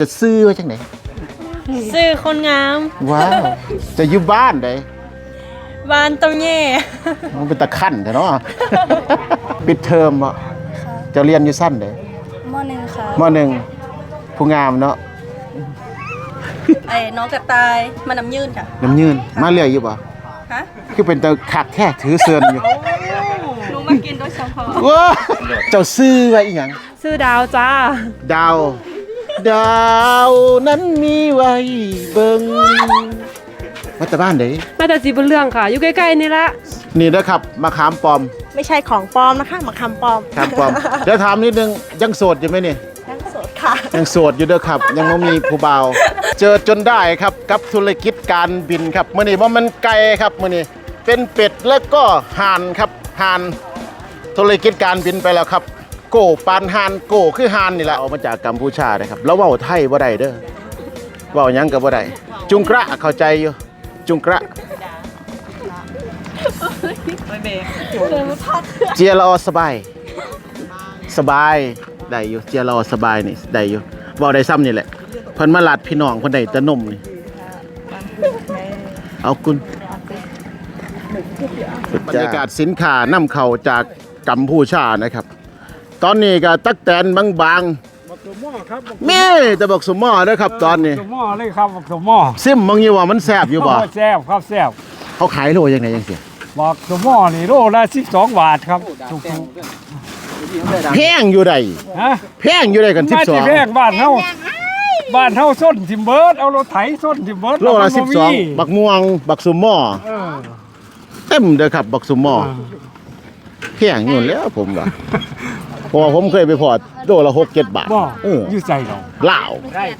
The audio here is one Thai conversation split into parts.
จะซื้อไว้จังไหนซื้อคนงาม ว้าวจะอยู่บ้านได้บ้านตรงแย่มันเป็นตะขั้นแต่เนาะ ปิดเทอมบ่จะเรียนอยู่สั้นเด้มหนึ่งค่ะมหนึ่งผู้งามเนาะไอ้น้องกระต่ายมันน้ำยืนค่ะน้ำยืนมาเรื่อยอยู่บ่ฮะคือเป็นตะคักแค่ถือเซินอยู่หนูมากินโดยเฉพาะว้าเจ้าซื้อไว้อีหยังซื้อดาวจ้า ดาว ดาวนั้นมีไว้เบิ่งมาแต่บ้านเด้มาแต่สีบุญเรื่องค่ะ อยู่ใกล้ๆนี่ละนี่นะครับมะขามปลอมไม่ใช่ของปลอมนะคะมาคำปลอมขามปลอมเดี๋ยวถามนิดนึงยังโสดอยู่ไหมนี่นั่งสดค่ะ ยังโสดอยู่เด้อครับ ยังไม่มีผู้บ่าว เจอจนได้ครับกับธุรกิจการบินครับมื้อนี้ว่ามันไกลครับมื้อนี้เป็นเป็ดแล้วก็ห่านครับห่านธุรกิจการบินไปแล้วครับ โกปานห่านโกคือห่านนี่แหละออกมาจากกัมพูชานะครับแล้วเว้าไทยบ่ได้เด้อเว้าหยังก็บ่ได้จุงกระเข้าใจอยู่จุงกระเจียรอสบาย สบายได้อยู่เจียรอสบายนี่ได้อยู่เว้าได้ซ้ำนี่แหละเพิ่นมาลัดพี่น้องเพิ่นได้แตะนมนี่เอาคุณบรรยากาศสินค้านำเข้าจากกัมพูชานะครับ ตอนนี้ก็ตักแตนบางบักสมหม้อครับบักๆแม่แต่บอกสมหมอเด้อครับตอนนี้สมหม้อเลยครับบักสมหม้อซิมบางอยู่ว่ามันแซ่บอยู่บ่โแซ่บครับแซ่บเขาขายโลยังไงจังซี่บักสมหม้อนี่โลละ12บาทครับถูกแพงอยู่ใดๆฮะแพงอยู่ใดกันมาที่แพง12บ้านเฮาบ้านเฮาส้นทิมเบิร์ดเอารถไถส้นทิมเบิร์ดโลละมันบ่มี12 บักม่วง บักสมหมอเออเต็มเด้อครับ บักสมหมอแพงอยู่แล้วผมว่า เพราะว่าผมเคยไปพอดโลละ6 7บาทบ่เอออยู่ใส่ดอกลาว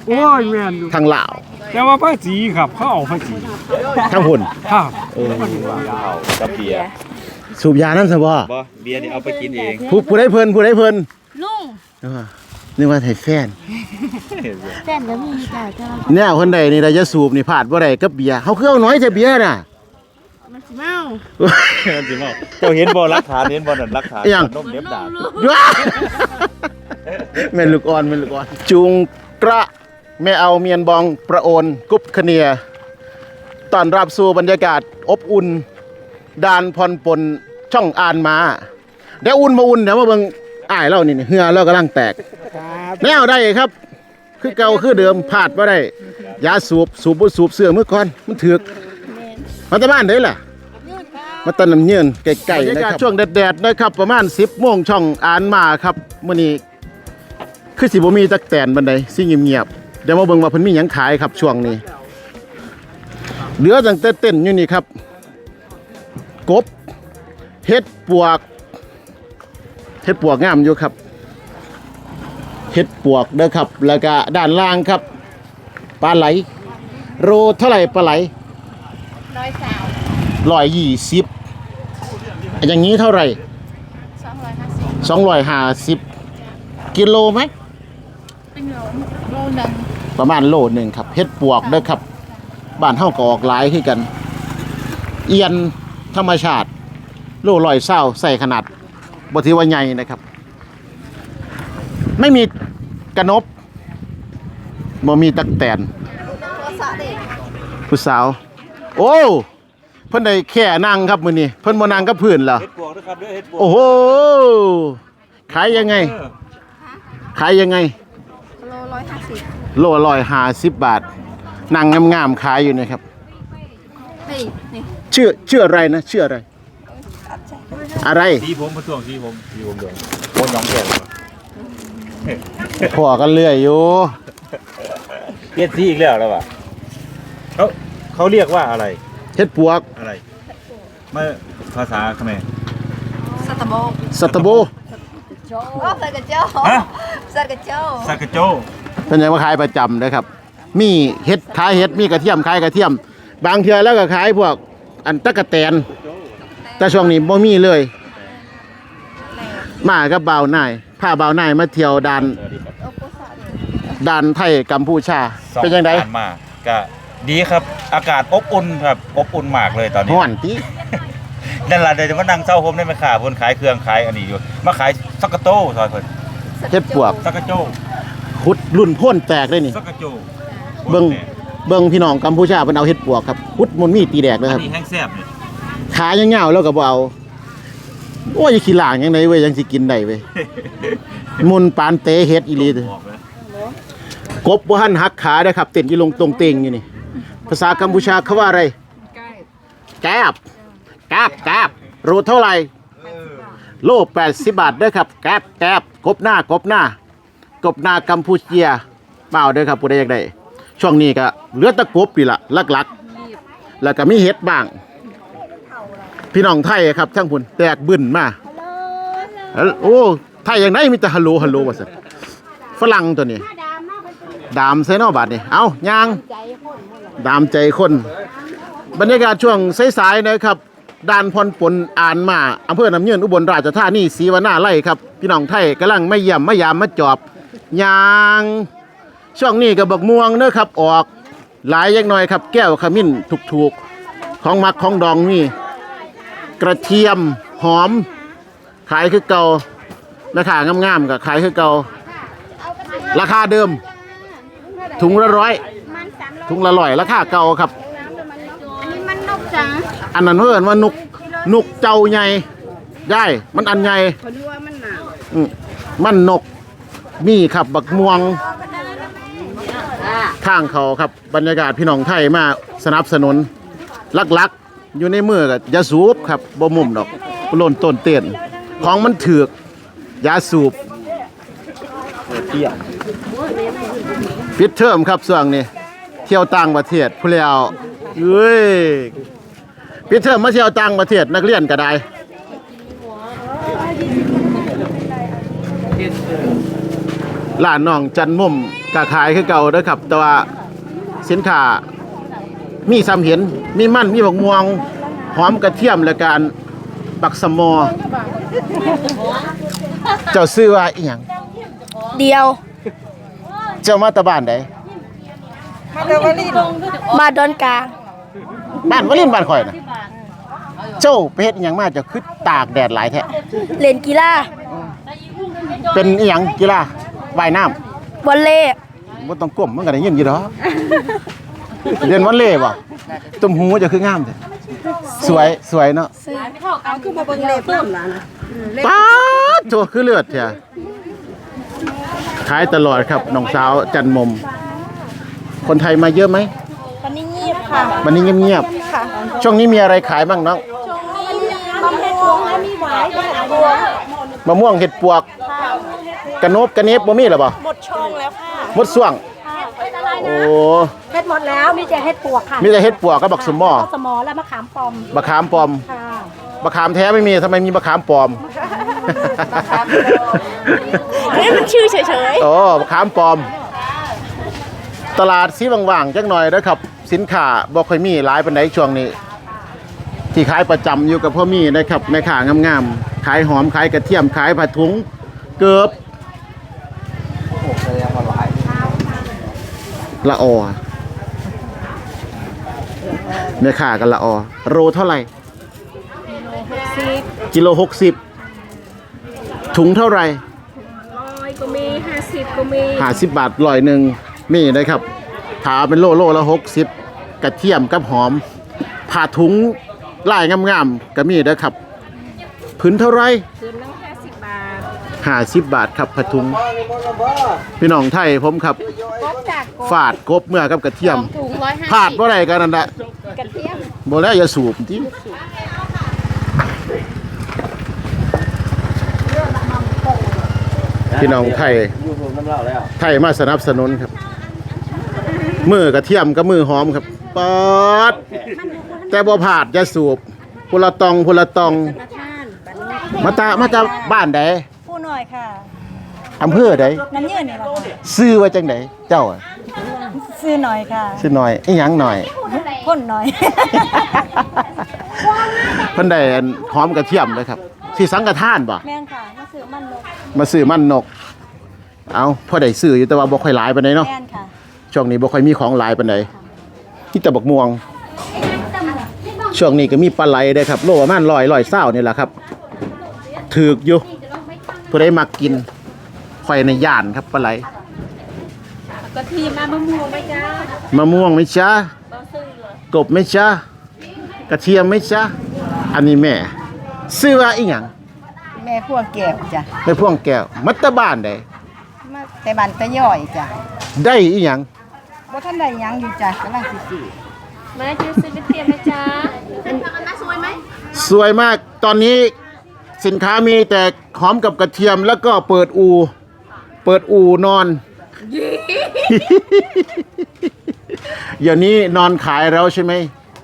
โอ้ยแม่นอยู่ทางลาวแต่ว่าภาษีครับเขาเอาภาษีทางหุ่นครับกับเบียร์สูบยานั่นซะบ่บ่เบียร์นี่เอาไปกินเองผู้ผู้ใดเพิ่นผู้ใดเพิ่นลุงเออนึกว่าไทยแฟนแฟนก็มีค่ะเจ้าเนี่ยคนใดนี่ได้จะสูบนี่พลาดบ่ได้กับเบียร์เขาคือเอาน้อยแต่เบียร์น่ะมันสิ เมานั่นสิเมาเจ้าเห็นบ่รักฐานเห็นบ่นั่นรักฐานยัง นมเล็บดาบว้าแม่นลูกอ่อนแม่นลูกอ่อนจุงกระแม่เอาเมียนบองประโอนกุบคะเนียต้อนรับสู่บรรยากาศอบอุ่นดานพรปนช่องอ่านมาเดี๋ยวอุ่นมาอุ่นเดี๋ยวมาเบิ่งอ้ายเรานี่นี่เหือเรากำลังแตกแนวได้ครับ คือเก่าคือเดิมพลาดบ่ได้ยาสูบสูบบ่สูบเสื้อมือก่อนมันถึกมาแต่บ้านได้ล่ะ มาตะน้ำเยืนไก่ๆนะครับช่วงแดดๆนะครับ ประมาณ 10โมงช่องอ่านมาครับมื้อนี้คือสิบ่มีตักแตนบันไดสิเงียบๆเดี๋ยวมาเบิ่งว่าเพิ่นมีหยังขายครับช่วงนี้เหลือตั้งแต่เต้นอยู่นี่ครับ กบเฮ็ดปวกเฮ็ดปวกงามอยู่ครับเฮ็ดปวกเด้อครับ แล้วก็ด้านล่างครับปลาไหล โรเท่าไหร่ปลาไหล ร้อยสาว ร้อยยี่สิบอย่างนี้เท่าไหร่สองร้อยห้าสิบสองร้อยห้าสิบกิโลไหมเป็นโลโลหนึ่งประมาณโลหนึ่งครับเฮ็ดปวกเด้อครับบ้านเฮาก็ออกหลายคือกัน เอียนธรรมชาติ โลลอยเศร้าใส่ขนาดบถือว่าใหญ่นะครับ ไม่มีกระนบบ่มีตักแตนผู้สาว โอ้ เพิ่นได้แค่นั่งครับมื้อนี้เพิ่นบ่นั่งกับพื้นเหรอเฮ็ดบวกด้วยครับเด้อเฮ็ดบวกโอ้โหขายยังไง ขายยังไงโลร้อยห้าสิบโลร้อยห้าสิบบาทนั่งงามๆขายอยู่เนะครับ นี่นี่ชื่อชื่ออะไรนะชื่ออะไร อะไรสีผมมาช่วงสีผมสีผมเดือนโคนหยองแก่เลยพอกันเรื่อยอยู่เปลี่ยนสีอีกแล้วแล้วว่ะเขาเขาเรียกว่าอะไร เฮ็ดปวกอะไรมาภาษาเขมรสตาโบกสัตว์โบโจ้ใส่กระเจ้าฮะใส่กระเจ้าซากาโจเป็นยังมาขายประจำนะครับ มีเฮ็ดขายเฮ็ดมีกระเทียมขายกระเทียม บางเทื่อแล้วก็ขายพวกอันตะกะแตน แต่ช่วงนี้บ่มีเลย มากับบ่าวนายพาบ่าวนายมาเที่ยวด่านสวัสดีครับโอโกสะด่านไทยกัมพูชาสอเป็นยังไงผ่านมาก็ ดีครับอากาศอบอุ่นครับอบอุ่นมากเลยตอนนี้ฮ้อนตินั่นล่ะเดี๋ยวจะมานั่งเศร้าผมได้ไหมค่ะเพิ่นขายเครื่องขายอันนี้อยู่มาขายซักกะโต้ซอยเพิ่นเฮ็ดปวกซักกะโจหขุดรุ่นโพ่นแตกเลยนี่สักกระโจกเบิ่งเบิ่งพี่น้องกัมพูชาเพิ่นเอาเฮ็ดปวกครับขุดมันมีตีแดกเลยอัคนรับนี้แห้งแซ่บเลยขายยาวๆแล้วก็บ่เอาโอ้ยขี้หลางยังไงเว้ยยังสิกินได้เว้ยมุนปานเตเฮ็ดอีหลีเด้อบอกแล้วกบบ่หันหักขาเด้อครับเต้นอยู่ลงตรงเตงอยู่นี่ ภาษากัมพูชาเขาว่าอะไร แกบแกบแกบรูเท่าไหร่โล80บาทเด้อครับ แกบแกบกบหน้ากบหน้ากบหน้ากัมพูเชียเปล่าเด้อครับผู้ใดอยากได้ช่วงนี้ก็เหลือตะกบนี่ละหลักๆ แล้วก็มีเห็ดบ้าง พี่น้องไทยครับทั้งพุ่นแตกบึ้นมาโอ้ไทยอย่างไหนมีแต่ฮัลโหลฮัลโหลว่าซั่นฝรั่งตัวนี้ ดามใส่นอบาดนี่เอายาง ดามใจคน บรรยากาศช่วงสายๆนะครับด่านพรปนอ่านมาอำเภอน้ำเยืนอุบลราชธานีศรีวนาไล่ครับ พี่น้องไทยกำลังไม่เยี่ยมไม่ยามมาจอบยางช่วงนี้กับบักม่วงเด้อครับ ออกหลายยักหน่อยครับ แก้วขมิ้นถูกๆ ของมักของดองนี่ กระเทียมหอม ขายคือเก่าราคางามๆกับขายคือเก่าราคาเดิม ถุงละร้อย ถุงละร้อยราคาเก่าครับนี่มันนกจังอันนั้นเพิ่นว่านุกนุกเจ้าใหญ่ได้มันอันใหญ่เขาดูว่ามันหนาวอืมมันนกมีครับบักม่วงทางเขาครับบรรยากาศพี่น้องไทยมาสนับสนุนลักๆ อยู่ในมือกับยาสูบครับบ่มุมดอกโลนต้นเตียนของมันถือกยาสูบเที่ยวปิดเทอมครับส่วงนี้เที่ยวต่างประเทศผู้เลี้ยวเอ้ยปิดเทอมมาเที่ยวต่างประเทศนักเรียนก็ได้ร้านน้องจันมุมก็ขายคือเก่าเด้อครับ แต่ว่าสินค้ามีซ้ำเห็น มีมันมีบักม่วงหอมกระเทียมและการบักสมอ เจ้าซื้อว่าอีหยังเดียว เจ้ามาแตะบ้านใด มาดอนกลางบ้านวลินทร์บ้านข่อยน่ะเจ้าไปเฮ็ดอีหยังมาเจ้าคือตากแดดหลายแท้เล่นกีฬาเป็นอีหยังกีฬาว่ายน้ำวอลเล่บ่ต้องก้มมันก็ได้ยินอยู่ดอกเรียนวันเล่บ่ตุ้มหูเจะคืองามแท้สวยสวยเนาะเอาคือมาเบิ่งเล่เพิ่มล่ะนะป้าดโจคือเลือดเถอะขายตลอดครับน้องสาวจันมม คนไทยมาเยอะไหมวันนี้เงียบค่ะวันนี้เงียบค่ะๆช่วงนี้มีอะไรขายบ้างน้องมะม่วงและมีหวายกับบัวมะม่วงเห็ดปวกกระนบกระเนบบ่มีหรอบ่หมดช่องแล้วค่ะหมดส่วงโอ้เฮ็ดหมดแล้วมีแต่เฮ็ดปวกค่ะมีแต่เห็ดปวกกับบักสมหมอสมอและมะขามปอมบะขามปลอมค่ะบะขามแท้ไม่มีทำไมมีบะขามปลอมอันนี้มันชื่อเฉยโอ้บะขามปลอม ตลาดสีว่างๆจักหน่อยนะครับ สินค้าบ่ค่อยมีหลายปานใดช่วงนี้ ที่ขายประจำอยู่กับพ่อมีนะครับแม่ค้างามๆขายหอมขายกระเทียมขายผัดถุงเกือบละออแม่ค้ากันละออโรเท่าไหร่กิโลหกสิบถุงเท่าไหร่ร้อยก็มีห้าสิบก็มีห้าสิบบาทร้อยหนึ่ง นี่นะครับถาเป็นโลโลละหกสิบกระเทียมกับหอมผ่าถุงลายงามๆก็มีนะครับผืนเท่าไหรคืนละห้าสิบบาทห้าสิบบาทครับผ้าถุง พี่น้องไทยผมครับ กบจากกบฝาดกบเมื่อกับกระเทียมถุงร้อยห้าพลาดว่าไรกันนั่นแหละ กระเทียมบ่แล้วอย่าสูบที่พี่น้องไทย ไทยมาสนับสนุนครับ มือกระเทียมกับมือหอมครับปอดแต่บ่ผาดอย่าสูบพุละตองพุละตอง มาตามาจากบ้านใดผู้หน่อยค่ะอำเภอใดน้ำยืนนี่แหละค่ะซื้อไว้จังไดเจ้าอะซื้อหน่อยค่ะซื้อหน่อยอีหยังหน่อย พ่นหน่อย เพิ่นได้อันหอมกระเทียมเลยครับสิสังกทานบ่ แม่นค่ะมาซื้อมันนกมาซื้อมันนก เอาพอได้ซื้ออยู่แต่ว่าบ่ค่อยหลายปานใดเนาะ แม่นค่ะ ช่วงนี้บ่ค่อยมีของหลายปานใดมีแต่บักม่วง ช่วงนี้ก็มีปลาไหลเด้อครับ โลประมาณ100 100เศร้านี่แหละครับถูกอยู่ผู้ใดมักกินข่อยในย่านครับปลาไหลกระเทียมมะม่วงไหมจ้ามะม่วงไหมจ๊ะบ่ซื้อเหรอกบไหมจ๊ะกระเทียมไหมจ๊ะอันนี้แม่ ซื้อว่าอีหยังแม่พวกแก้วจ้ะแม่พ่วงแก้วมัตตบ้านใดมาแต่บันตะย่อยจ้ะได้อีหยัง บ่ทันได้หยังอยู่จ้ะกำลังสิซื้อแม่จะซื้อกระเทียมไหมจ้าสวยมากตอนนี้สินค้ามีแต่หอมกับกระเทียมแล้วก็เปิดอู เปิดอูนอน เดี๋ยวนี้นอนขายแล้วใช่ไหม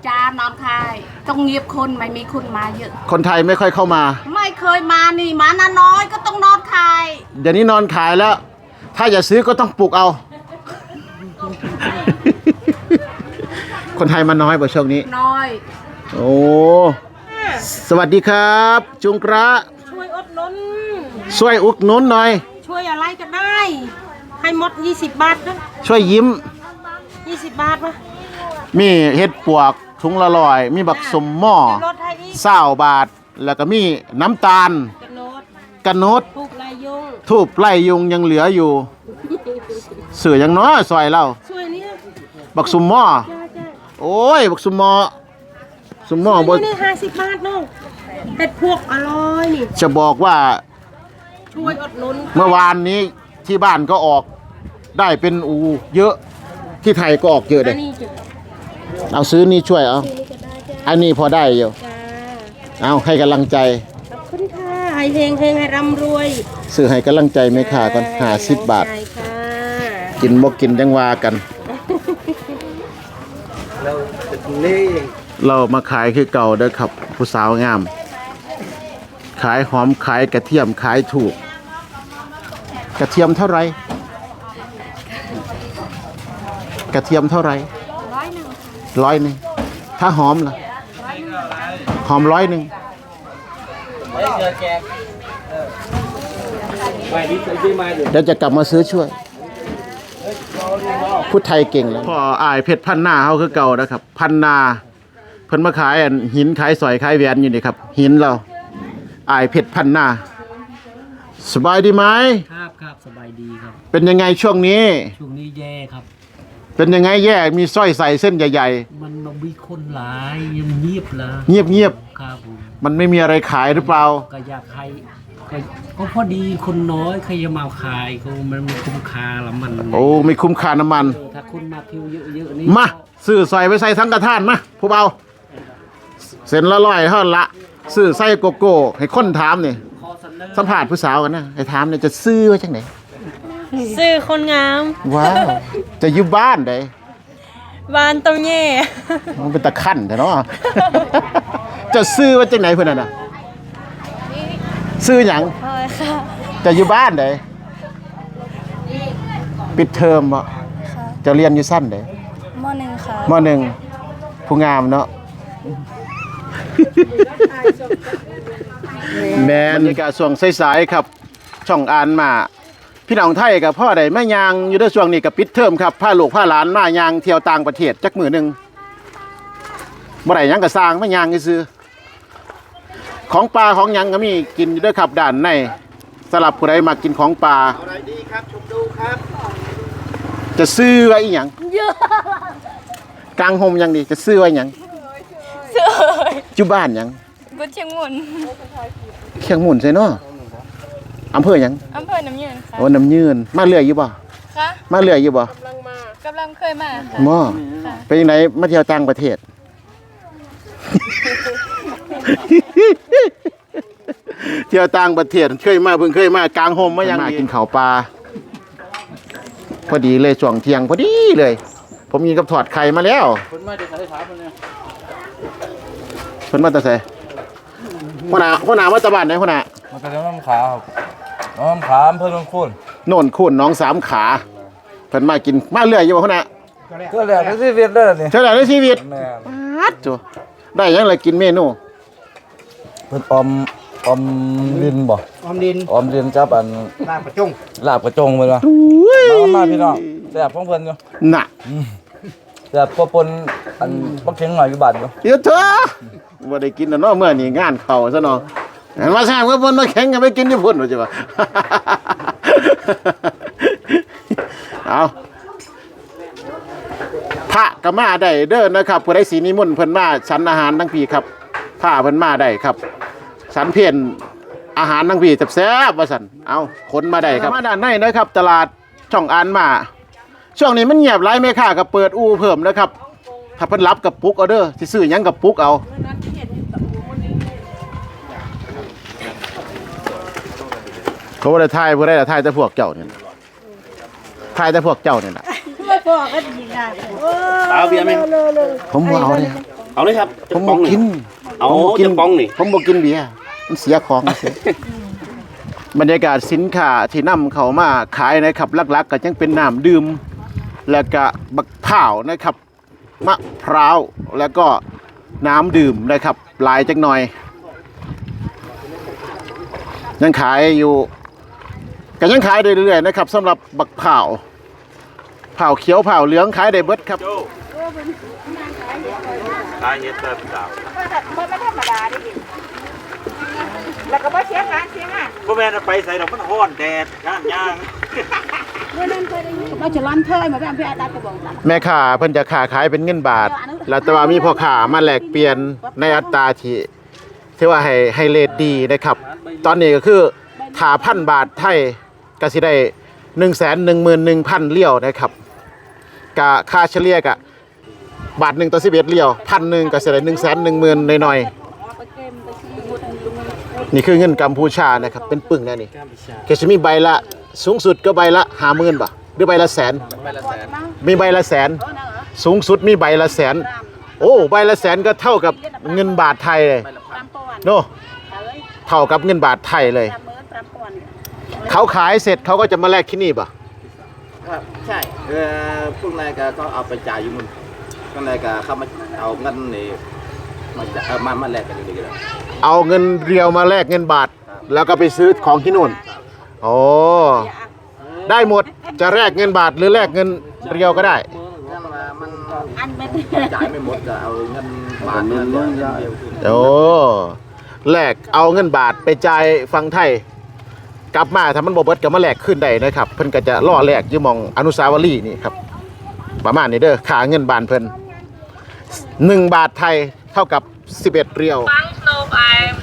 จ้านอนคายต้องเงียบคนไม่มีคนมาเยอะ คนไทยไม่ค่อยเข้ามา ไม่เคยมานี่มานาน้อยก็ต้องนอนคายเดี๋ยวนี้นอนขายแล้ว ถ้าจะซื้อก็ต้องปลูกเอา คนไทยมาน้อยกว่าช่วงนี้ น้อย โอ้ สวัสดีครับ จุงกระช่วยอดหนุนช่วยอุกหนุนหน่อย ช่วยอะไรก็ได้ ให้หมด 20 บาทนะช่วยยิ้ม 20 บาทวะมีเห็ดปวกถุงละลอย มีบักสมหม้อลดให้อีกเศร้าบาท แล้วก็มีน้ำตาลกระโนดกระนด ปลูกลายยุง ทูบไล่ยุงยังเหลืออยู่เสือยังน้อยซอยเราช่วยเนี่ยบักสุมหม้อจ้าจ้าโอ้ย บักสุมหม้อสุมหม้อบ่นี่ห้าสิบบาทน้องเห็ดพวกอร่อยนี่จะบอกว่าช่วยอดหนุนเมื่อวานนี้ที่บ้านก็ออกได้เป็นอู เยอะที่ไทยก็ออกเยอะเลอัยนนี้จ้ะเอาซื้อนี่ช่วยเอาอันนี้พอได้อยู่จ้าเอาให้กำลังใจขอบคุณค่ะให้เฮงเฮงให้ร่ำรวย ซื้อให้กำลังใจไหมค่ะก่อนหาสิบบาท ใช่ค่ะ กินบ่กินจังว่ากันเรามาขายคือเก่าเด้อครับ ผู้สาวงาม ขายหอมขายกระเทียมขายถูก กระเทียมเท่าไหรกระเทียมเท่าไหรร้อยหนึ่งร้อยหนึ่งถ้าหอมล่ะหอมร้อยหนึ่งไปดิไปดิมาอยู่เดี๋ยวจะกลับมาซื้อช่วย พูดไทยเก่งแล้วพ่ออายเพชรพันนาเขาคือเก่านะครับ พันนาเพิ่นมาขายอันหินขายสอยขายแหวนอยู่นี่ครับ หินเราอายเพชรพันนาสบายดีไหมครับครับสบายดีครับ เป็นยังไงช่วงนี้ ช่วงนี้แย่ครับ เป็นยังไงแย่มีสร้อยใส่เส้นใหญ่มันมีคนหลายยังเงียบละๆเงียบครับผมๆมันไม่มีอะไรขายหรือเปล่าก็อยากให้ ก็ก็พอดีคนน้อยใครจะมาขายก็มันไม่คุ้มค่าละมันโอ้ไม่คุ้มค่าน้ำมันเออถ้าคนมาคิวเยอะๆนี่มาซื้อใส่ไปใส่ทั้งกระทานมาผู้เบาเส้นละร้อยเท่านั้นละซื้อใส่โกโก้ให้คนถามนี่ขอเสนอสัมผัสผู้สาวกันนะให้ถามเนี่ยจะซื้อไว้จังไหนซื้อคนงาม ว้าว จะอยู่บ้านได้บ้านตรงเย่มันเป็นตะขั้นแต่เนาะจะซื้อไว้จังไหนเพื่อนน่ะ ซื้อหยังใช่ค่ะจะอยู่บ้านได้ปิดเทอมบ่จะเรียนอยู่สั้นได้มหนึ่งค่ะมหนึ่งผู้งามเนาะแมนบรรยากาศช่วงสายๆครับ ช่องอ่านมา พี่น้องไทยกับพ่อใดแม่ยางอยู่ในช่วงนี้กับปิดเทอมครับพาลูกพาหลานมายางเที่ยวต่างประเทศจักมือหนึ่งบ่ได้หยังก็สร้างมายางซื้อ ของปลาของหยังก็มีกินอยู่ด้วยครับด้านในสำหรับผู้ใดมากินของปลาอะไรดีครับชมดูครับจะซื้อไว้อีหยังกลางโฮมหยังดีจะซื้อไว้หยังจุบ้านหยังบุญเชียงมุนเคียงหมุนใช่เนาะอำเภอหยังอำเภอน้ำยืนค่ะโอ้น้ำยืนมาเรื่อยอยู่บ่ค่ะมาเรื่อยอยู่บ่กำลังเคยมาค่ะหมอไปยังไงมาเที่ยวต่างประเทศ เที่ยวต่างประเทศเคยมาเพิ่งเคยมากลางโฮมมายังมากินข้าวปลาพอดีเลยช่วงเที่ยงพอดีเลย ผมยิงกับถอดไข่มาแล้วคนมาจะใส่ถามมันเนี่ยเพิ่นมาแต่ไสหัวหน้าหัวหน้ามาตะบ้านไหนหัวหน้ามันเป็นน้ำขาครับน้ำขาเพิ่มลงคุณโน่นคูนน้องสามขาเพิ่นมากินมาเรื่อยอยู่บ่หัวหน้าก็แล้วที่ชีวิตเด้อนี่เท่าไหร่ในชีวิตแม่ปัดจ้ะได้หยังเลยกินเมนู เพิ่นออมออมดินบ่ออมดินออมดินจับอันลาบประจงลาบกระจงเพิ่นว่ามามาพี่น้องแซ่บของเพิ่นอยู่น่ะแซ่บกว่าปนอันบักเข็งหน่อยอยู่บาทอยู่เดี๋ยวเถอะบ่ได้กินแล้วเนาะเมื่อนี้งานเข้าซะเนาะเห็นว่าสร้างว่าบนมาแข่งกันไปกินที่พุ่นว่าจังว่าเอาพระก็มาได้เด้อนะครับผู้ใดสีนิมนต์เพิ่นมาฉันอาหารทั้งปีครับ พระเพิ่นมาได้ครับ สันเพียนอาหารทั้งปีแซ่บๆว่าสันเอาคนมาได้ครับมาด้านในนะครับ ตลาดช่องอันมา ช่วงนี้มันเงียบไรไม่ค่าก็เปิดอูเพิ่มนะครับ ถ้าเพิ่นรับกับปุกเอาเด้อสิซื้อหยังกับปุกเอาเขาบ่ได้ทายบ่ได้ละทายแต่พวกเจ้านี่นะทายแต่พวกเจ้านี่นะเอาเบียร์ไหม ผมบ่เอาเลย เอาเลยครับผมบ่กินเอาผมบ่กิจะป้องนี่ผมบ่กินเบียร์มันเสียของเสียบรรยากาศสินค้าที่นำเข้ามาขายนะครับหลักๆ ก็ยังเป็นน้ำดื่ม แล้วก็บักพร้าวนะครับมะพร้าวแล้วก็น้ำดื่มนะครับหลายจักหน่อย ยังขายอยู่ก็ยังขายได้เรื่อยๆนะครับสำหรับบักพร้าวเผาวเขียวเผาวเหลืองขายได้เบิดครับ ตายเฮ็ดแต่สาวแล้วก็บ่เสียงานเสียงานบ่แม่นเอาไปใส่ดอกมันร้อนแดดย่างย่างเราจะร้อนเทยมาแบบพี่อาดัดกระบอกตัดแม่ค้าเพิ่นจะค้าขายเป็นเงินบาท แล้วแต่ว่ามีพ่อค้ามาแลกเปลี่ยนในอัตราที่ที่ว่าให้ให้เลทดีนะครับ ตอนนี้ก็คือถ้าพันบาทไทยก็สิได้1 1 1 1 0 0 0เลี้ยวนะครับกะค่าเฉลี่ยกะ บาทหนึ่งต่อ11เลี้ยวพันหนึ่งก็สิได้1 1 0 0 0 0หน่อยๆนี่คือเงินกัมพูชานะครับ เป็นปึ่งแน่นี่ก็จะมีใบละสูงสุดก็ใบละ50,000บ่ะหรือใบละแสน มีใบละแสน สูงสุดมีใบละแสน โอ้ใบละแสนก็เท่ากับเงินบาทไทยเลยโนเท่ากับเงินบาทไทยเลย เขาขายเสร็จเขาก็จะมาแลกที่นี่ป่ะครับใช่เออพวกนายก็เอาไปจ่ายอยู่มุนพว กนายก็เข้ามาเอาเงินนี่มาจะเอามามาแลกกันอยู่ดีกันเอาเงินเรียวมาแลกเงินบาท แล้วก็ไปซื้อของที่นู่นโอ้ได้หมดจะแลกเงินบาทหรือแลกเงินเรียวก็ได้ นั่นว่ามันจ่ายไม่หมดก็เอาเงินบาทเงินเดียวขึ้นโอ้แลกเอาเงินบาทไปจ่ายฟังไทย กลับมาถ้ามันบ่เบิดก็มาแลกขึ้นได้นะครับ เพิ่นก็จะล่อแลกอยู่หมองอนุสาวรีย์นี่ครับ ประมาณนี้เด้อค่าเงินบาทเพิ่น 1 บาทไทยเท่ากับ 11เรียวปังสโนว์ไอม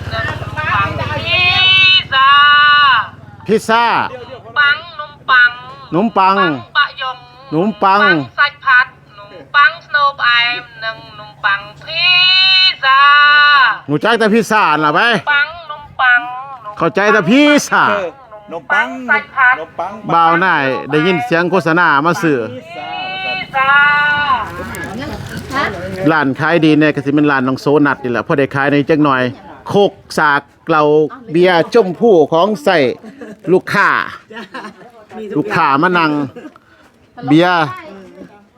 ปังพิซซ่าพิซซ่าปังนมปังขนมปังปะยงขนมปังไส้ผัดนมปังสโนว์ไอมหนึ่งนมปังพิซซ่าหนูใจแต่พิซซ่าล่ะไป ปังนมปังนมเข้าใจแต่พิซซ่านมปังไส้ผัดนมปังบ่าวน่ายได้ยินเสียงโฆษณามาซื้อพิซซ่า ร้านขายดีเนี่ยก็สิเป็นร้านน้องโซนัทนี่แหละพอได้ขายในจักหน่อย โคกสากเหล่าเบียร์จมผู้ของใส่ลูกค้า ลูกค้ามานั่งเบียร์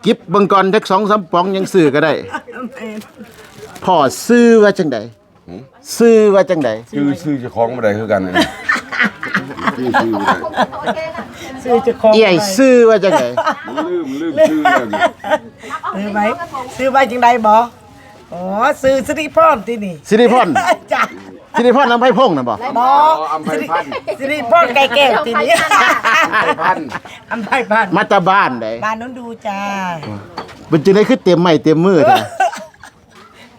กิบเบังกอนจักสองสามป๋องยังซื้อก็ได้พ่อซื้อว่าจังใดซื้อว่าจังใดชื่อชื่อเจ้าของบ่ได้คือกันนี่ ชื่อชื่อบ่ได้เอี่ยซื้อว่าจังใดลืมลืมชื่อแล้วนี่ซื้อไหมซื้อไว้จังใดบออ๋อซื้อสิริพรที่นี่สิริพรจ้ะสิริพรน้ำไผ่พงษ์น่ะบ่บออำไพพันธ์สิริพรไก่แก้วที่นี่พันธ์อำไพพันธ์มาแตาบ้านใดบ้านนู้นดูจ้ามันจะได้คือเต็มไม้เต็มมือจ้ะ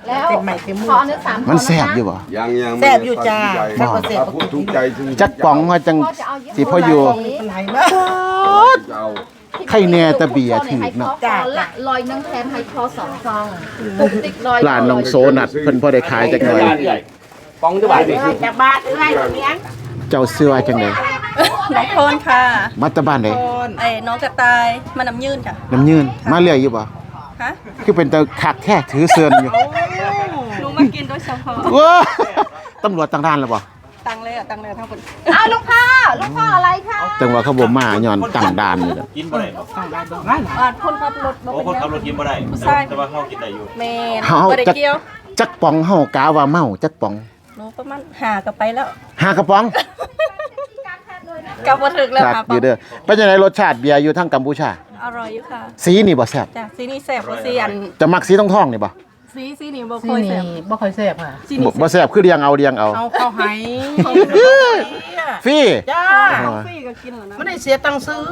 แล้วเต็มใหม่เต็มมือ ขอเนื้อสามมันแซ่บอยู่บ่ยังยังแซ่บอยู่จ้าถ้าถ้าบ่แซ่บพูดทุกใจถึงจักป๋องว่าจังสิพออยู่เป็นไรมาก จะเอาไข่แน่แต่เบียร์ถือเนาะ จ้าละลอยนังแทนไฮคอสองซองตุกติ๊กลอย ร้านน้องโซนัดเพิ่นพอได้ขายจักหน่อย ป้องด้วยบาทนี่จากบาทอะไรเนี้ยเจ้าเสื้อว่าจังได๋น้องโคนค่ะมาแตาบ้านใดไอ้น้องกระต่ายมาน้ำยืนค่ะน้ำยืนมาเรื่อยอยู่บ่ ฮะคือเป็นตาคักแค่ถือเสื้อนอยู่หนูมากินโดยเฉพาะว้าตำรวจต่างด้านแล้วบ่ตังเลยอะตังเลยทั้งคนอ้าวลูกพ่อลูกพ่ออะไรคะจังว่าเขาบ่มาย้อนต่างด้านนี่แหละกินบ่ได้บ่อ่าคนขับรถบ่โอ้เป็นคนหขัยับงรถกินบ่ได้ใช่แต่ว่าเฮากินได้อยู่แมนเฮาบ่ได้จักเกี่ยวจักป๋องเฮากาว่าเมาจักป๋องหนูประมาณหากลับไปแล้วหากระป๋องกลับมาถึงแล้วคักค่ะอยู่เด้อเป็นจังไดรสชาติเบียร์อยู่ทางกัมพูชา อร่อยอยู่ค่ะสีนี่บ่แซ่บจ้ะซีนี่แซ่บกว่าซีอันจะมักสีทองๆนี่บ่ซีซีนี่บ่ค่อยแซ่บบ่ค่อยแซ่บค่ะซีบ่นี่บ่แซ่บคือเรียงเอาเรียงเอาเอาเข้าให้ฟรีจ้าฟรีก็กินแล้วนะไม่ได้เสียตังค์ซื้อ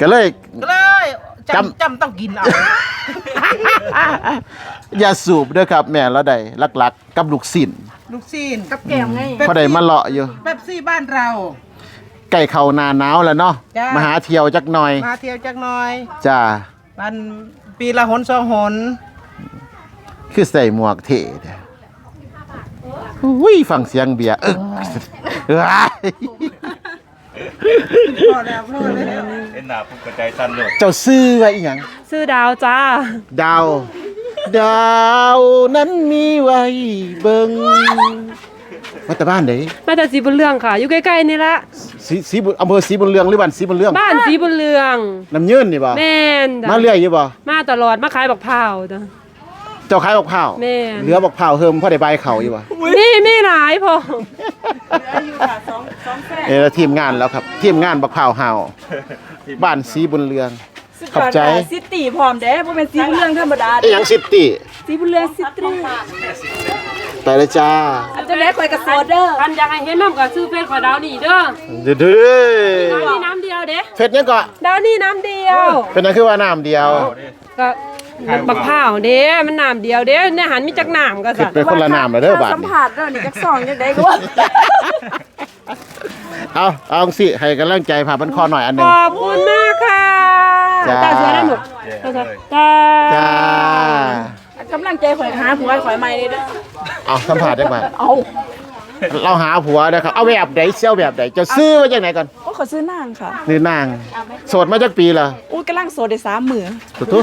ก็เลย ก็เลยจำ จำจำต้องกินเอาอย่าสูบเด้อครับแม่ละใดลักๆ กับลูกศิลลูกซีนกับแก้วไงพอได้มาเลาะอยู่ เป๊ปซี่บ้านเรา ใกล้เข้าหน้าหนาวแล้วเนาะจ้าม มาหาเที่ยวจักหน่อยมาเที่ยวจักหน่อยจ้ามันปีละหนสองหนคือใส่หมวกเท่เด้ออุ้ยฟังเสียงเบียร์เออเอ้ยพอแล้วพอแล้วเห็นหน้าปุ๊บกระจายสั้นเลยเจ้าซื้อไว้อีหยังซื้อดาวจ้า ดาว ดาวนั้นมีไว้เบิง มาแต่บ้านไหนมาจากสีบุญเรืองค่ะ อยู่ใกล้ๆนี่ละสีสีบุญอำเภอสีบุญเรืองหรือบ้านสีบุญเรืองบ้านสีบุญเรืองน้ำยืนนี่บ่แม่นจ้ะมาเรื่อยอยู่บ่มาตลอดมาขายบักพร้าวจ้ะ เจ้าขายบักพร้าวแม่น เหลือบักพร้าวเฮิมพ่อได้ใบายเขาอยู่บ่นี่ไม่หลายพอเออทีมงานแล้วครับ ทีมงานบักพร้าวเฮาบ้านสีบุญเรือง ขอบใจซิตี้พร้อมเด้บ่เป็นสีบุญเรืองธรรมดาไอ้หยังซิตี้สีบุญเรืองซิตี้ไปเลยจ้าอันจะได้ข่อยกับโซเด้อคันอยากให้เห็นน้ำก็ซื้อเฟซขอดาวนี่เด้อเด้อเด้ดาวอนี่น้ำเดียวเด้เฟซยังก็ดาวนี่น้ำเดียวเป็นนั่นคือว่าน้ำเดียวก็บักพร้าวเด้มันน้ำเดียวเด้ในอาหารมีจักน้ำก็คือสั่นเป็นคนละน้ำแล้วเด้อบาดสัมนี้ผัสเด้อนี่จักสองจังได๋ก็ว่าเอาเอาสิให้กำลังใจผ่าบันคอหน่อยอันหนึขงอบคุณมากค่ะ จ้า ตาสวยนะหนูตาสวยจ้าจ้ากำลังใจข่อยหาผัวข่อยใหม่เลยเด้อเอาสัมผัสได้ไหมเอาเราหาผัวนะครับเอาแบบไหนเซี่ยวแบบไหนจะซื้อไว้จากไหนก่อนโอ้ขอซื้อนางค่ะนี่นางโสดมาจากปีละอู้กำลังโสดได้สามมื้อตุ๊ตุ๊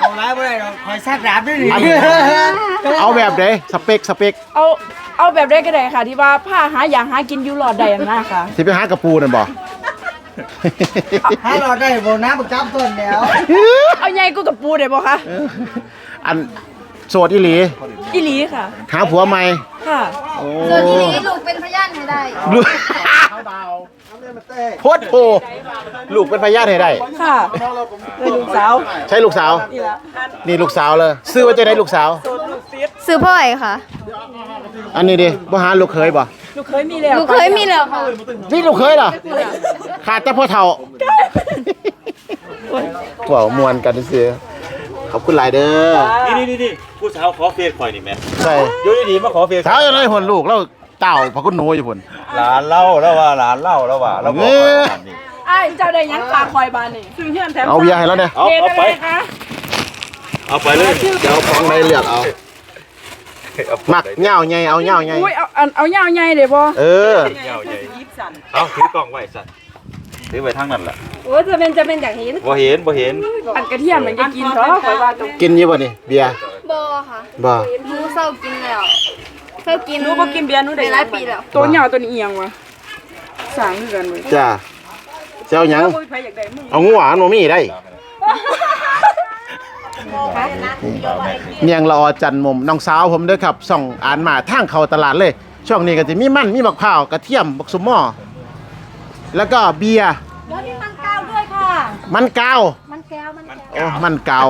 เอาไรบ่ได้หรอกคอยแซักดาบด้วยนี่เอาแบบไหนสเปคสเปคเอาเอาแบบได้ก็ได้ค่ะ ที่ว่าผ้าหาอย่างหากินอยู่หลอดใดอันนค่ะที่ไปหากระปูนั่นบ่ หาเราได้บ่น้ำประจำต้นแล้วเอาใหญ่กูกับปูได้บ่คะอันโสดอีหลี อีหลีค่ะ หาผัวใหม่ค่ะโอ้ส่วนที่นี้ลูกเป็นพยานให้ได้ลูกโพดโพลูกเป็นพยานให้ได้ ค่ะเป็นลูกสาวใช่ลูกสาว นี่ละนี่ลูกสาวเลยซื้อไว่าจะได้ลูกสาว ซื้อพ่อไอ้ค่ะ อันนี้ดิบ่หาลูกเคยบ่ลูกเคยมีแล้วลูกเคยมีแล้วค่ะนี่ลูกเคยเหรอ ขาดแต่พ่อเฒ่าหัวมวนกันซื้อขอบคุณหลายเด้อนี่นี่นี่ผู้สาวขอเฟซข่อยนี่แม่ใช่อยู่ดีๆมาขอเฟซสาวยังไงหุ่นลูกเราเต่าพระคุณโนอยู่พุ่นหลานเล่าแล้วว่าหลานเล่าแล้วว่าเราบอกข่อยว่านี่อ้ายเจ้าได้หยังฝากคอยบานนี่ซื้อเฮือนแถมเอาเบียร์ให้แล้วเนี่ยเอาเทเอาไปไปเลยค่ะเอาไปเลยเดี๋ยวของในเลือกเอาหมักเหง่าไงเอาเหง่าไงอุ้ยเอาเอาเอายาวใหญ่เด้บ่เออเงาใหญ่เอาถือกล้องไว้สัตว์ ถือไว้ทางนั้นล่ะโอ้จะเป็นจะเป็นอย่างนี้บ่เห็นบ่เห็นอันกระเทียมมันจะกินเถอะคอยว่าตรงกินอยี่บ่นี่เบียร์บอค่ะบ่หนูเศร้ากินแล้วเศร้ากินหนูบ่กินเบียร์หนูได้เป็นหลายปีแล้วตัวเหยาวตัวนี้เอียงวะสร้างคือกันเว้ยจ้าเจ้าหยังโอ้ยไผอยากได้มึงเอางัวหนูมีได้เนียงละออจันมุมน้องสาวผมเด้อครับส่องอ่านมาทางเข้าตลาดเลย ช่วงนี้ก็จะมีมันมีบักพร้าวกระเทียมบักสมหม้อ แล้วก็เบียร์แล้วมีมันกาวด้วยค่ะ มันกาวมันแก้ว มันแก้วโอ้มันกาว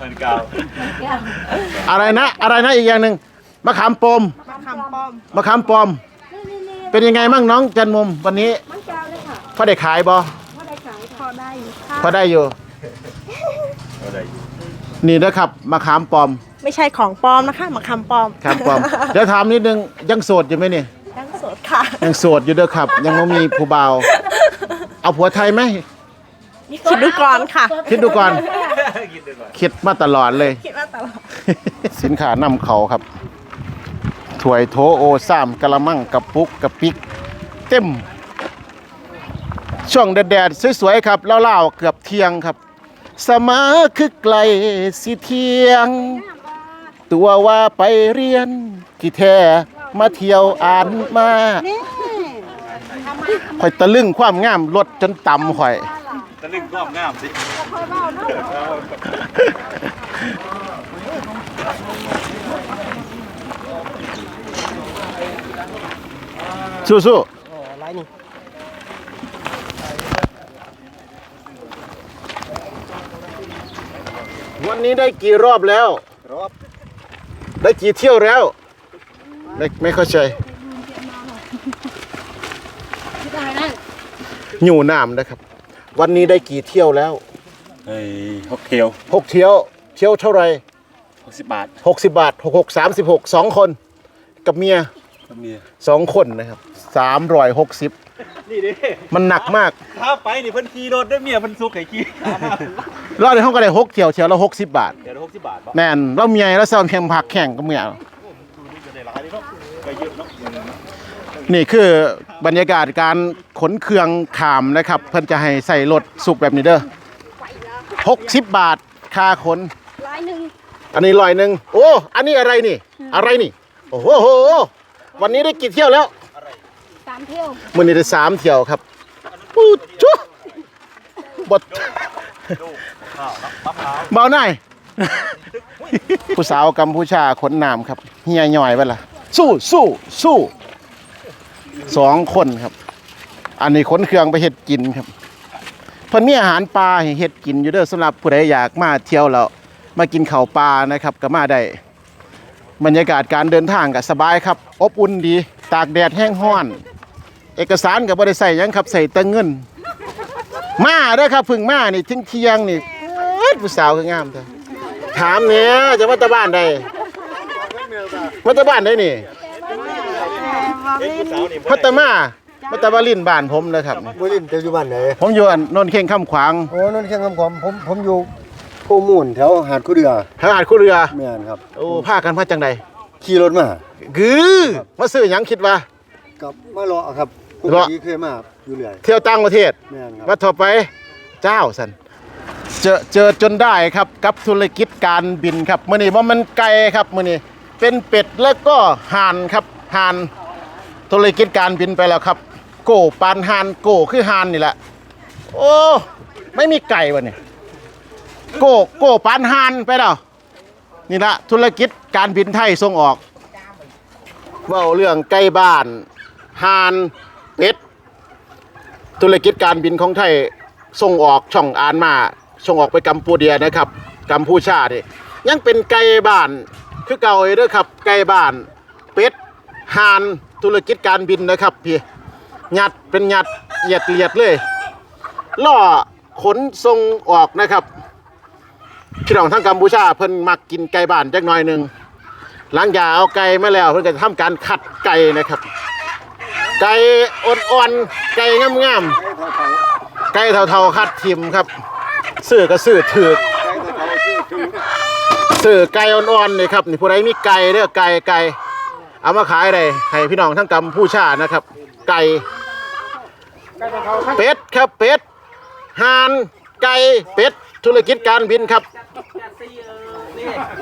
มันเก่าแก้วอะไรนะอะไรนะอีกอย่างหนึ่งมะขามปอมมาคำป้อมมะขามปอมเป็นยังไงมั่งน้องจันมุมวันนี้มันแก้วเลยค่ะพอได้ขายบ่พอได้ขายพอได้อยู่ค่ะพอได้อยู่เอาได้นี่นะครับมะขามปอมไม่ใช่ของปลอมนะคะมาคำปลอม ครับปอมเดี๋ยวถามนิดนึงยังโสดอยู่ไหมนี่ยังโสดค่ะยังโสดอยู่เด้อครับ ยังไม่มีผู้บ่าวเอาผัวไทยไหม คิดดูก่อนค่ะ คิดดูก่อน คิดมาตลอดเลย คิดมาตลอด สินค้านำเขาครับถ้วยโถโอซ้ำกะละมังกระปุกกระปิก เต็ม ช่วงแดดๆสวยๆครับเล่าๆเกือบเที่ยงครับ สมาคือไกลสิเที่ยง ตัวว่าไปเรียน ที่แท้ มาเที่ยวอ่านมาข่อยตะลึงความงามลดจนต่ำข่อย ตะลึงกล้องงามสิสู้ๆวันนี้ได้กี่รอบแล้ว รอบ ได้กี่เที่ยวแล้ว ไม่ไม่เข้าใจอยู่น้ำนะครับ วันนี้ได้กี่เที่ยวแล้วเฮ้ยหกเที่ยวหกเที่ยว เที่ยวเท่าไหรหกสิบบาทหกสิบบาทหกหกสามสิบหกสองคน กับเมียก็มีสองคนนะครับสามร้อยหกสิบนี่ดิมันหนักมากถ้าไปนี่เพิ่นขี่รถด้วยเมียเพิ่นซุกไข่ขี่รอดในห้องก็ได้หกเที่ยวเที่ยวละหกสิบบาทเดี๋ยวหกสิบบาทบ่แม่นเราเมียแล้วเซาเพียงผักแข่งกับเมีย นาะไปเยอะเนาะนี่คือบรรยากาศการขนเครื่องขามนะครับ เพิ่นจะให้ใส่รถสุกแบบนี้เด้อหกสิบบาทค่าขนร้อยหนึ่งอันนี้ลอยหนึ่งโอ้อันนี้อะไรนี่ อะไรนี่ โอ้โหโหวันนี้ได้กี่เที่ยวแล้วสามเที่ยวมื่อนี้ได้สามเที่ยวครับปูชุบดเบาหน่อยผู้สาวกัมพูชาขนน้ำครับเฮียย่อยไปละ สู้สู้สู้สองคนครับ อันนี้ขนเครื่องไปเฮ็ดกินครับเพิ่นมีอาหารปลาให้เฮ็ดกินอยู่เด้อสำหรับผู้ใดอยากมาเที่ยวแล้วมากินข้าวปลานะครับ ก็มาได้บรรยากาศการเดินทางก็สบายครับ อบอุ่นดี ตากแดดแห้งห้อน เอกสารก็บ่ได้ใส่หยังครับใส่แต่เงิน มาเด้อครับพึ่งมานี่ทิ้งเที่ยงนี่เอิ้นผู้สาวคืองามแท้ถามเนี่ยจะมาแตะบ้านใด มาแตะบ้านใดนี่พัตมามาแตะวาลินบ้านผมนะครับ บุรินทร์จะอยู่บ้านไหนผมอยู่อันนนท์เข่งคำขวางโอ้นั่นแค่คำผมผมผมอยู่โพมูลแถวหาดคูเรือหาดคู่เรือ แม่นครับ โอ้พากันมาจังใดขี่รถมากือมาซื้อหยังคิดว่า กับมารอครับปกรอติเคยมาอยู่เรื่อยเที่ยวต่างประเทศ แม่นครับวัดต่อไปเจ้าสันเจอเจอจนได้ครับกับธุรกิจการบินครับมื่อนี้ว่ามันไกลครับมื่อนี้ เป็นเป็ดแล้วก็ห่านครับห่านธุรกิจการบินไปแล้วครับ โกปานห่านโกคือห่านนี่แหละ โอ้ไม่มีไก่วะเนี่ยโกโกปานห่านไปแล้วนี่ละธุรกิจการบินไทยส่งออกเว่าเรื่องไก่บ้านห่านเป็ดธุรกิจการบินของไทยส่งออกช่องอานมาส่งออกไปกัมพูเดียนะครับกัมพูชานี่ยังเป็นไก่บ้าน คือเก่าเลยเด้อครับไก่บ้านเป็ดห่านธุรกิจการบินนะครับพี่หยัดเป็นหยัดเหยียดเหยียดเลยล่อขนส่งออกนะครับพี่น้องทั้งกัมพูชาเพิ่นมักกินไก่บ้านจักหน่อยหนึ่งหลังจากเอาไก่มาแล้วเพิ่นก็จะทำการขัดไก่นะครับ ไก่อ่อนๆไก่งามๆไก่เทาๆคัดทิมครับซื้อก็ซื้อถือกซื้อ ไก่อ่อนๆนี่ครับนี่ผู้ใดมีไก่เด้อไก่ไก่เอามาขายได้ให้พี่น้องทั้งกัมพูชานะครับ ไก่เป็ดครับเป็ดห่านไก่เป็ดธุรกิจการบินครับ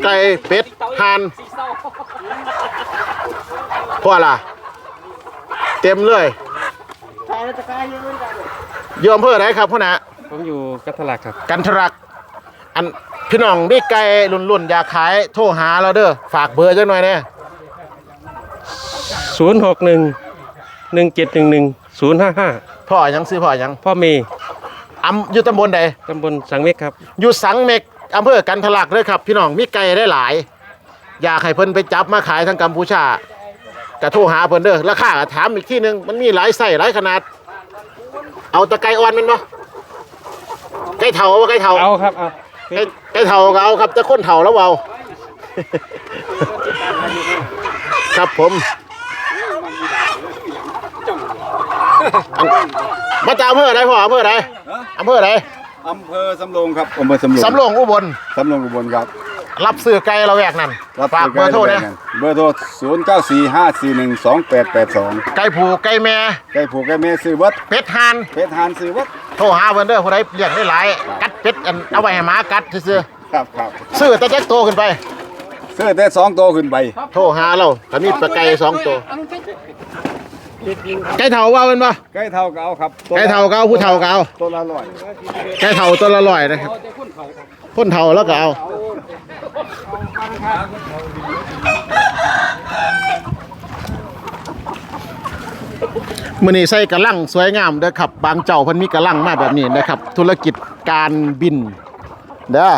ไก่เป็ดห่านพอล่ะ เต็มเลยโยมเพื่อไหนครับพ่อนะผมอยู่กัทลักครับ กันทรักอัน พี่น้องมีไก่รุ่นๆอยากขายโทรหาเราเด้อฝากเบอร์จังหน่อยเนี่ย061 1711 055พ่อหยังซื้อพ่อหยังพ่อเมย์อำอยู่ตำบลใดตำบลสังเวกครับอยู่สังเมกอำเภอกันทลักเลยครับ พี่น้องมีไก่ได้หลาย อยากให้เพิ่นไปจับมาขายทางกัมพูชากระโทรหาเพิ่นเด้อราคาก็ถามอีกที่นึงมันมีหลายไส้หลายขนาด เอาแตะไก่อ่อนแมันบ่ไก่เถาว่าไก่เถาเอาครับเอาไก่ ไก่เถาก็เอาครับจะคนเถาแล้วเอาครับผมอันมาจากอำเภออะไรพ่ออำเภออะไรอำเภออะไรอำเภอสำโรงครับอำเภอสำโรงสำโรงอุบลสำโรงอุบลครับ รับซื้อไก่เราแวกนั่นฝากเบอร์โทรเนี่ยเบอร์โทร0 9 4 5 4 1 2 8 8 2ไก่ผูไก่แม่ไก่ผูกไก่แม่ซื้อวัดเป็ดหานเพชรหานซื้อวัดโทรหาเพิ่นเด้อผู้ใดเลี้ยงได้หลายกัดเป็ดอันเอาไว้ให้หมากัดซื่อครับครับๆซื้อแต่แจ็คโตขึ้นไปซื้อแต่สองตัวขึ้นไปโทรหาเราถ้ามีปลาไก่สองตัวไก่เถาว่าเป็นปะไก่เท่าก็เอาครับไก่เถาก็เอาผู้เถาก็เอาตัวละร้อยไก่เถาตัวละร้อยนะครับ พ่นเถาแล้วก็เอามือนี้ใส่กระลังสวยงามเด้อครับ บางเจ้าเพิ่นมีกระลังมาแบบนี้นะครับ ธุรกิจการบินเด้อ